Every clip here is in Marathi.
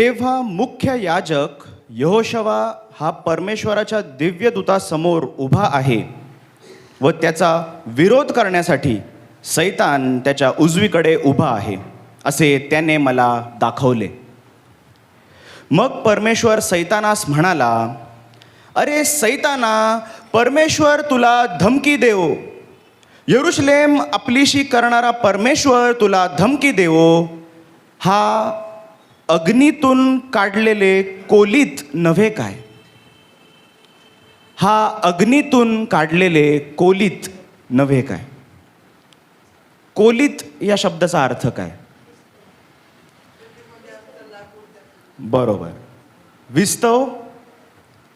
तेव्हा मुख्य याजक यहोशवा हा परमेश्वराच्या दिव्य दूतासमोर उभा आहे व त्याचा विरोध करण्यासाठी सैतान त्याच्या उजवीकडे उभा आहे असे त्याने मला दाखवले. मग परमेश्वर सैतानास म्हणाला अरे सैताना परमेश्वर तुला धमकी देवो. यरुशलेम आपलीशी करणारा परमेश्वर तुला धमकी देवो. हा अग्नीतून काढलेले कोलीत नव्हे काय? हा अग्नीतून काढलेले कोलीत नव्हे काय? कोलीत या शब्दाचा अर्थ काय? बरोबर. विस्तव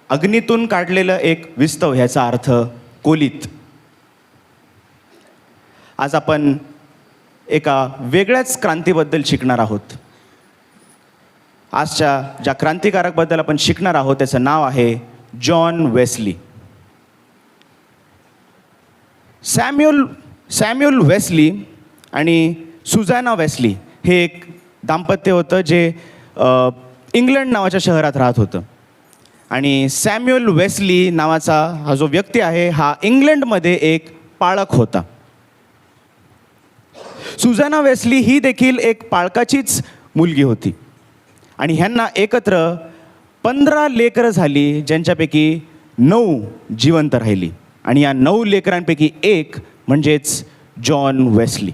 अग्नीतून काढलेलं एक विस्तव ह्याचा अर्थ कोलीत. आज आपण एका वेगळ्याच क्रांतीबद्दल शिकणार आहोत. आजच्या ज्या क्रांतिकारकबद्दल आपण शिकणार आहोत त्याचं नाव आहे John Wesley. Samuel Samuel Wesley आणि सुझॅना वेस्ली हे एक दाम्पत्य होतं जे इंग्लंड नावाच्या शहरात राहत होतं. आणि सॅम्युअल वेस्ली नावाचा हा जो व्यक्ती आहे हा इंग्लंडमध्ये एक पाळक होता. सुझॅना वेस्ली ही देखील एक पाळकाचीच मुलगी होती. आणि ह्यांना एकत्र पंधरा लेकरं झाली ज्यांच्यापैकी नऊ जिवंत राहिली. आणि या नऊ लेकरांपैकी एक म्हणजेच जॉन वेस्ली.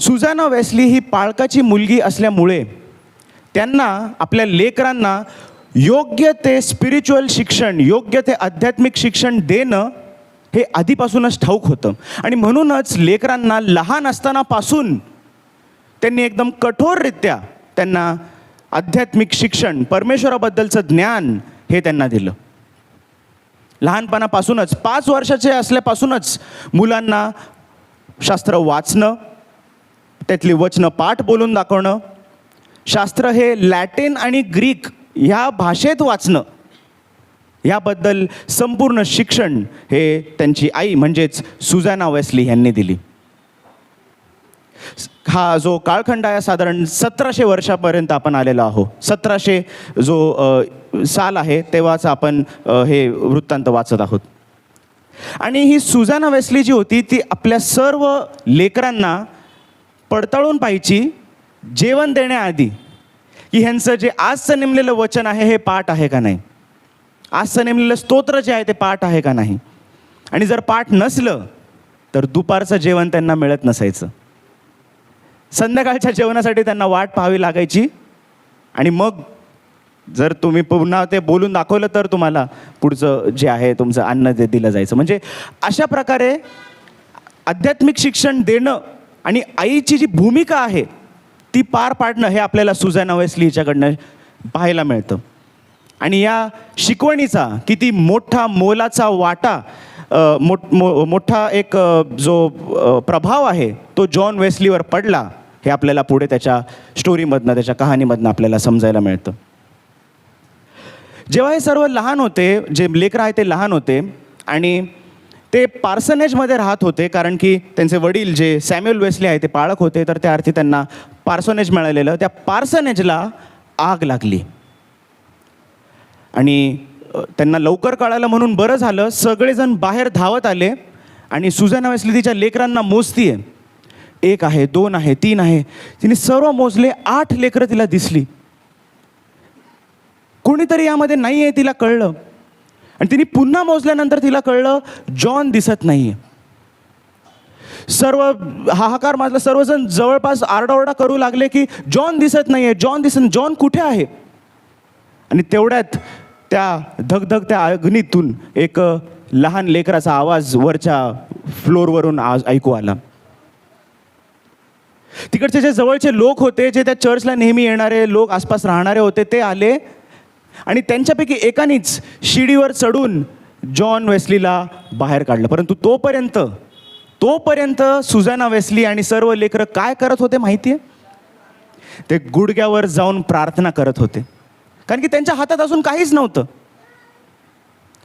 सुजाना वेस्ली ही पाळकाची मुलगी असल्यामुळे त्यांना आपल्या लेकरांना योग्य ते स्पिरिच्युअल शिक्षण योग्य ते आध्यात्मिक शिक्षण देणं हे आधीपासूनच ठाऊक होतं. आणि म्हणूनच लेकरांना लहान असतानापासून त्यांनी एकदम कठोररित्या त्यांना आध्यात्मिक शिक्षण परमेश्वराबद्दलचं ज्ञान हे त्यांना दिलं. लहानपणापासूनच पाच वर्षाचे असल्यापासूनच मुलांना शास्त्र वाचणं त्यातली वचनं पाठ बोलून दाखवणं शास्त्र हे लॅटिन आणि ग्रीक ह्या भाषेत वाचणं याबद्दल संपूर्ण शिक्षण हे त्यांची आई म्हणजेच सुजाना वेस्ली यांनी दिली. हा जो काळखंड आहे साधारण सतराशे वर्षापर्यंत आपण आलेलो आहोत. सतराशे जो साल आहे तेव्हाच आपण हे वृत्तांत वाचत आहोत. आणि ही सुजाना वेस्ली जी होती ती आपल्या सर्व लेकरांना पडताळून पाहायची जेवण देण्याआधी की ह्यांचं जे आजचं नेमलेलं वचन आहे हे पाठ आहे का नाही? आजचं नेमलेलं स्तोत्र जे आहे ते पाठ आहे का नाही? आणि जर पाठ नसलं तर दुपारचं जेवण त्यांना मिळत नसायचं. संध्याकाळच्या जेवणासाठी त्यांना वाट पाहावी लागायची. आणि मग जर तुम्ही पुन्हा ते बोलून दाखवलं तर तुम्हाला पुढचं जे आहे तुमचं अन्न ते दिलं जायचं. म्हणजे अशा प्रकारे आध्यात्मिक शिक्षण देणं आणि आईची जी भूमिका आहे ती पार पाडणं हे आपल्याला सुझॅना वेस्ली हिच्याकडनं पाहायला मिळतं. आणि या शिकवणीचा किती मोठा मोलाचा वाटा मोठ मो मोठा एक जो प्रभाव आहे तो जॉन वेस्लीवर पडला. हे आपल्याला पुढे त्याच्या स्टोरीमधनं त्याच्या कहाणीमधनं आपल्याला समजायला मिळतं. जेव्हा हे सर्व लहान होते जे लेकरं आहे ते लहान होते आणि ते पार्सनेजमध्ये राहत होते कारण की त्यांचे वडील जे सॅम्युअल वेस्ले आहे ते पाळक होते तर त्या अर्थी त्यांना पार्सनेज मिळालेलं. त्या पार्सनेजला आग लागली. आणि त्यांना लवकर कळालं म्हणून बरं झालं. सगळेजण बाहेर धावत आले आणि सुजना वेस्ली तिच्या लेकरांना मोजतीये. एक आहे दोन आहे तीन आहे. तिने सर्व मोजले आठ लेकरं तिला दिसली. कोणीतरी यामध्ये नाही आहे तिला कळलं. आणि तिने पुन्हा मोजल्यानंतर तिला कळलं जॉन दिसत नाही सर्व हाहाकार माजला सर्वजण जवळपास आरडाओरडा करू लागले की जॉन दिसत नाही आहे जॉन दिसत जॉन कुठे आहे? आणि तेवढ्यात त्या धगधग त्या अग्नीतून एक लहान लेकराचा आवाज वरच्या फ्लोअरवरून आज ऐकू आला. तिकडचे जे जवळचे लोक होते जे त्या चर्चला नेहमी येणारे लोक आसपास राहणारे होते ते आले. आणि त्यांच्यापैकी एकानेच शिडीवर चढून जॉन वेस्लीला बाहेर काढलं. परंतु तोपर्यंत तोपर्यंत सुजाना वेस्ली आणि सर्व लेकरं काय करत होते माहिती आहे ते गुडघ्यावर जाऊन प्रार्थना करत होते. कारण की त्यांच्या हातात अजून काहीच नव्हतं.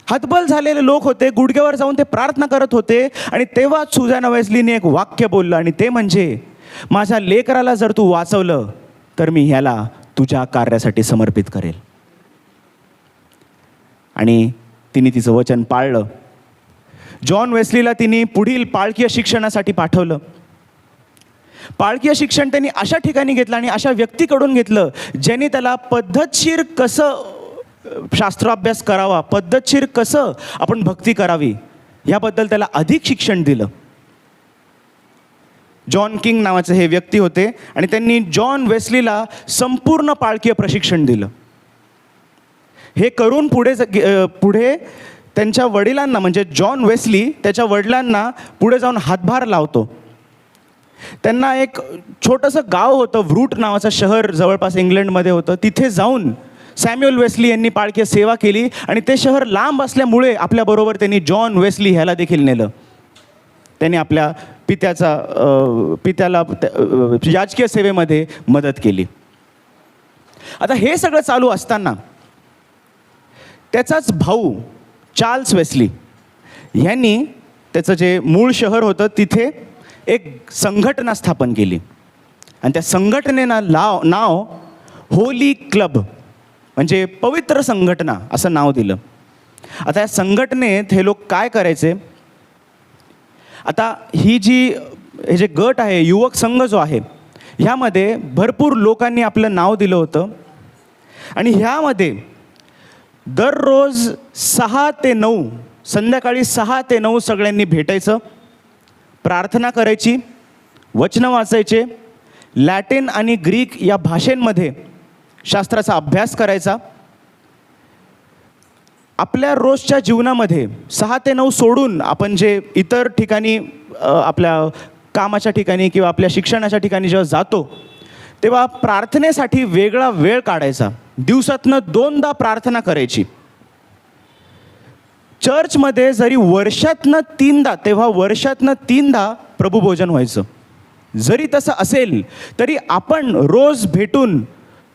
हतबल झालेले लोक होते गुडघ्यावर जाऊन ते प्रार्थना करत होते. आणि तेव्हाच सुजाना वेस्लीने एक वाक्य बोललं आणि ते म्हणजे माझ्या लेकराला जर तू वाचवलं तर मी ह्याला तुझ्या कार्यासाठी समर्पित करेल. आणि तिने तिचं वचन पाळलं. जॉन वेस्लीला तिने पुढील पाळकीय शिक्षणासाठी पाठवलं. पाळकीय शिक्षण त्यांनी अशा ठिकाणी घेतलं आणि अशा व्यक्तीकडून घेतलं ज्यांनी त्याला पद्धतशीर कसं शास्त्राभ्यास करावा पद्धतशीर कसं आपण भक्ती करावी याबद्दल त्याला अधिक शिक्षण दिलं. जॉन किंग नावाचे हे व्यक्ती होते आणि त्यांनी जॉन वेस्लीला संपूर्ण पाळकीय प्रशिक्षण दिलं. हे करून पुढे ज- गे- पुढे त्यांच्या वडिलांना म्हणजे जॉन वेस्ली त्याच्या वडिलांना पुढे जाऊन हातभार लावतो. त्यांना एक छोटंसं गाव होतं व्रूट नावाचं शहर जवळपास इंग्लंडमध्ये होतं. तिथे जाऊन सॅम्युअल वेस्ली यांनी पाळकीय सेवा केली आणि ते शहर लांब असल्यामुळे आपल्याबरोबर त्यांनी जॉन वेस्ली ह्याला देखील नेलं. त्यांनी आपल्या पित्याचा पित्याला त्या- सेवेमध्ये मदत केली. आता हे सगळं चालू असताना त्याचाच भाऊ चार्ल्स वेस्ली ह्यांनी त्याचं जे मूळ शहर होतं तिथे एक संघटना स्थापन केली. आणि त्या संघटनेनं लाव नाव होली क्लब म्हणजे पवित्र संघटना असं नाव दिलं. आता या संघटनेत हे लोक काय करायचे? आता ही जी हे जे गट आहे युवक संघ जो आहे ह्यामध्ये भरपूर लोकांनी आपलं नाव दिलं होतं. आणि ह्यामध्ये दररोज सहा ते नऊ संध्याकाळी सहा ते नऊ सगळ्यांनी भेटायचं प्रार्थना करायची वचनं वाचायचे लॅटिन आणि ग्रीक या भाषेंमध्ये शास्त्राचा अभ्यास करायचा आपल्या रोजच्या जीवनामध्ये सहा ते नऊ सोडून आपण जे इतर ठिकाणी आपल्या कामाच्या ठिकाणी किंवा आपल्या शिक्षणाच्या ठिकाणी जेव्हा जातो तेव्हा प्रार्थनेसाठी वेगळा वेळ काढायचा. दिवसातनं दोनदा प्रार्थना करायची. चर्चमध्ये जरी वर्षातनं तीनदा तेव्हा वर्षातनं तीनदा प्रभुभोजन व्हायचं. जरी तसं असेल तरी आपण रोज भेटून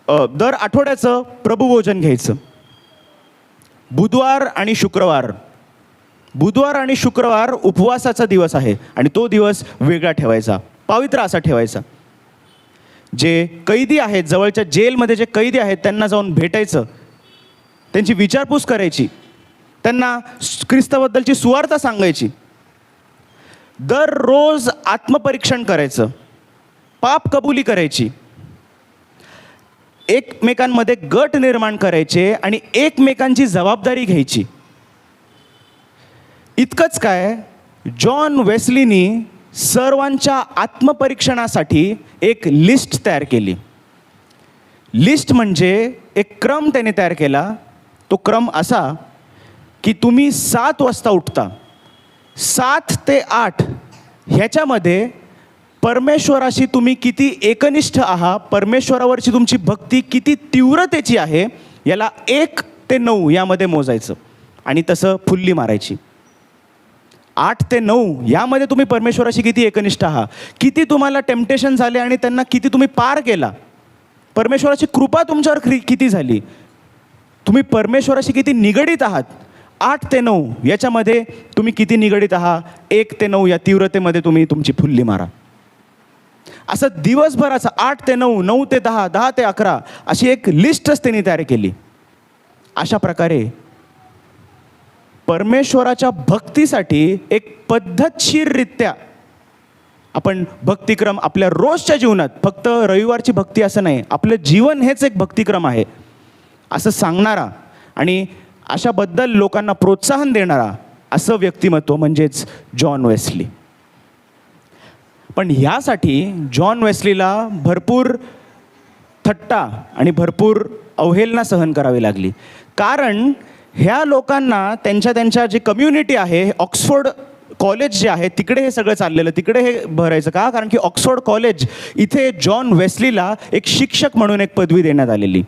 दर आठवड्याचं प्रभुभोजन घ्यायचं. बुधवार आणि शुक्रवार. बुधवार आणि शुक्रवार उपवासाचा दिवस आहे आणि तो दिवस वेगळा ठेवायचा पवित्र असा ठेवायचा. जे कैदी आहेत जवळच्या जेलमध्ये जे कैदी आहेत त्यांना जाऊन भेटायचं त्यांची विचारपूस करायची त्यांना ख्रिस्ताबद्दलची सुवार्ता सांगायची. दररोज आत्मपरीक्षण करायचं पाप कबुली करायची. एकमेकांमध्ये गट निर्माण करायचे आणि एकमेकांची जबाबदारी घ्यायची. इतकंच काय जॉन वेस्लीनी सर्वांच्या आत्मपरीक्षणासाठी एक लिस्ट तयार केली. लिस्ट म्हणजे एक क्रम त्याने तयार केला. तो क्रम असा की तुम्ही सात वाजता उठता. सात ते आठ ह्याच्यामध्ये परमेश्वराशी तुम्ही किती एकनिष्ठ आहात परमेश्वरावरची तुमची भक्ती किती तीव्रतेची आहे याला एक ते नऊ यामध्ये मोजायचं. आणि तसं फुल्ली मारायची. आठ ते नऊ यामध्ये तुम्ही परमेश्वराशी किती एकनिष्ठ आहात किती तुम्हाला टेम्पटेशन झाले आणि त्यांना किती तुम्ही पार केला. परमेश्वराची कृपा तुमच्यावर क्रि- किती झाली. तुम्ही परमेश्वराशी किती निगडीत आहात आठ ते नऊ याच्यामध्ये तुम्ही किती निगडीत आहात एक ते नऊ या तीव्रतेमध्ये तुम्ही तुमची फुल्ली मारा. असं दिवसभराचं आठ ते नऊ नऊ ते दहा दहा ते अकरा अशी एक लिस्टच त्यांनी तयार केली. अशा प्रकारे परमेश्वराच्या भक्तीसाठी एक पद्धतशीररित्या आपण भक्तिक्रम आपल्या रोजच्या जीवनात फक्त रविवारची भक्ती असं नाही आपलं जीवन हेच एक भक्तिक्रम आहे असं सांगणारा आणि अशाबद्दल लोकांना प्रोत्साहन देणारा असं व्यक्तिमत्व म्हणजेच जॉन वेस्ली. पण ह्यासाठी जॉन वेस्लीला भरपूर थट्टा आणि भरपूर अवहेलना सहन करावी लागली. कारण ह्या लोकांना त्यांच्या त्यांच्या जी कम्युनिटी आहे ऑक्सफोर्ड कॉलेज जे आहे तिकडे हे सगळं चाललेलं तिकडे हे भरायचं का? कारण की ऑक्सफोर्ड कॉलेज इथे जॉन वेस्लीला एक शिक्षक म्हणून एक पदवी देण्यात आलेली.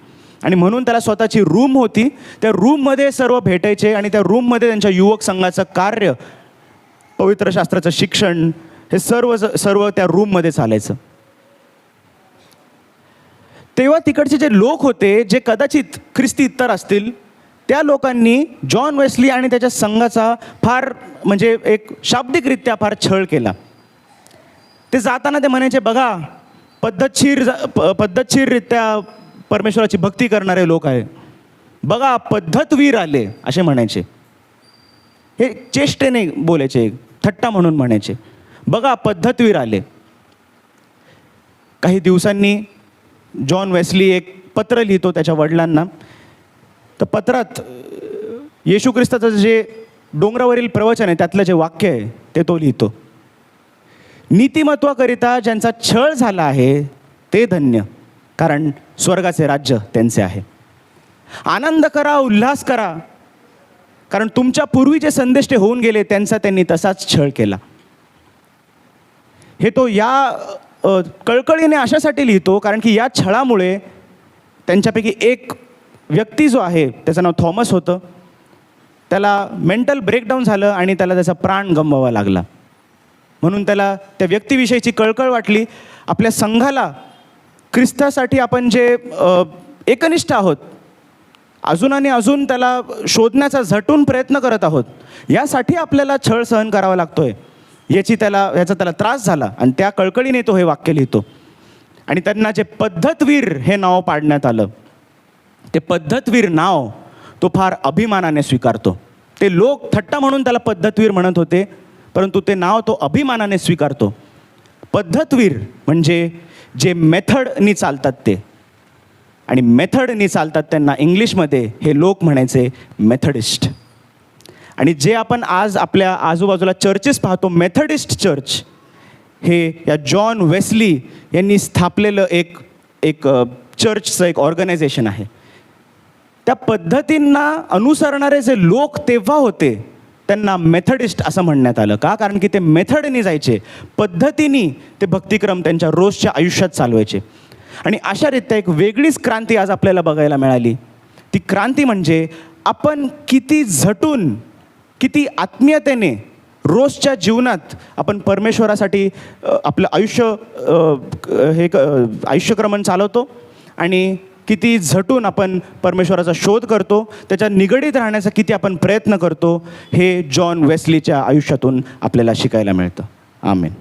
आणि म्हणून त्याला स्वतःची रूम होती. त्या रूममध्ये सर्व भेटायचे आणि त्या रूममध्ये त्यांच्या युवक संघाचं कार्य पवित्र शास्त्राचं शिक्षण हे सर्व सर्व त्या रूममध्ये चालायचं. तेव्हा तिकडचे जे लोक होते जे कदाचित ख्रिस्ती इतर असतील त्या लोकांनी जॉन वेस्ली आणि त्याच्या संघाचा फार म्हणजे एक शाब्दिकरित्या फार छळ केला. ते जाताना ते म्हणायचे बघा पद्धतशीर पद्धतशीररित्या परमेश्वराची भक्ती करणारे लोक आहे. बघा पद्धतवीर आले असे म्हणायचे. हे चेष्टेने बोलायचे थट्टा म्हणून म्हणायचे. बघा पद्धतवीर आले. काही दिवसांनी जॉन वेस्ली एक पत्र लिहितो त्याच्या वडिलांना. तर पत्रात येशू ख्रिस्ताचं जे डोंगरावरील प्रवचन आहे त्यातलं जे वाक्य आहे ते तो लिहितो. नीतिमत्वाकरिता ज्यांचा छळ झाला आहे ते धन्य कारण स्वर्गाचे राज्य त्यांचे आहे. आनंद करा उल्हास करा कारण तुमच्या पूर्वी जे संदेष्टे होऊन गेले त्यांचा त्यांनी तसाच छळ केला. हे तो या कळकळीने अशासाठी लिहितो कारण की या छळामुळे त्यांच्यापैकी एक व्यक्ती जो आहे त्याचं नाव थॉमस होतं. त्याला मेंटल ब्रेकडाऊन झालं आणि त्याला त्याचा प्राण गमवावा लागला. म्हणून त्याला त्या व्यक्तीविषयीची कळकळ वाटली. आपल्या संघाला ख्रिस्तासाठी आपण जे एकनिष्ठ आहोत अजून आणि अजून त्याला शोधण्याचा झटून प्रयत्न करत आहोत यासाठी आपल्याला छळ सहन करावा लागतोय. याची त्याला याचा त्याला त्रास झाला आणि त्या कळकळीने तो हे वाक्य लिहितो. आणि त्यांना जे पद्धतवीर हे नाव पाडण्यात आलं ते पद्धतवीर नाव तो फार अभिमानाने स्वीकारतो. ते लोक थट्टा म्हणून त्याला पद्धतवीर म्हणत होते परंतु ते नाव तो अभिमानाने स्वीकारतो. पद्धतवीर म्हणजे जे मेथडनी चालतात ते. आणि मेथडनी चालतात त्यांना इंग्लिशमध्ये हे लोक म्हणायचे मेथडिस्ट आणि जे आपण आज आपल्या आजूबाजूला चर्चेस पाहतो मेथडिस्ट चर्च हे या जॉन वेस्ली यांनी स्थापलेलं एक एक चर्चचं एक ऑर्गनायझेशन आहे. त्या पद्धतींना अनुसरणारे जे लोक तेव्हा होते त्यांना मेथडिस्ट असं म्हणण्यात आलं. का? कारण की ते मेथडनी जायचे पद्धतीने ते भक्तिक्रम त्यांच्या रोजच्या आयुष्यात चालवायचे. आणि अशा रीत्या एक वेगळीच क्रांती आज आपल्याला बघायला मिळाली. ती क्रांती म्हणजे आपण किती झटून किती आत्मीयतेने रोजच्या जीवनात आपण परमेश्वरासाठी आपलं आयुष्य हे क- आयुष्यक्रमण चालवतो आणि किती झटून आपण परमेश्वराचा शोध करतो त्याच्या निगडीत राहण्याचा किती आपण प्रयत्न करतो हे जॉन वेस्लीच्या आयुष्यातून आपल्याला शिकायला मिळतं. आमेन.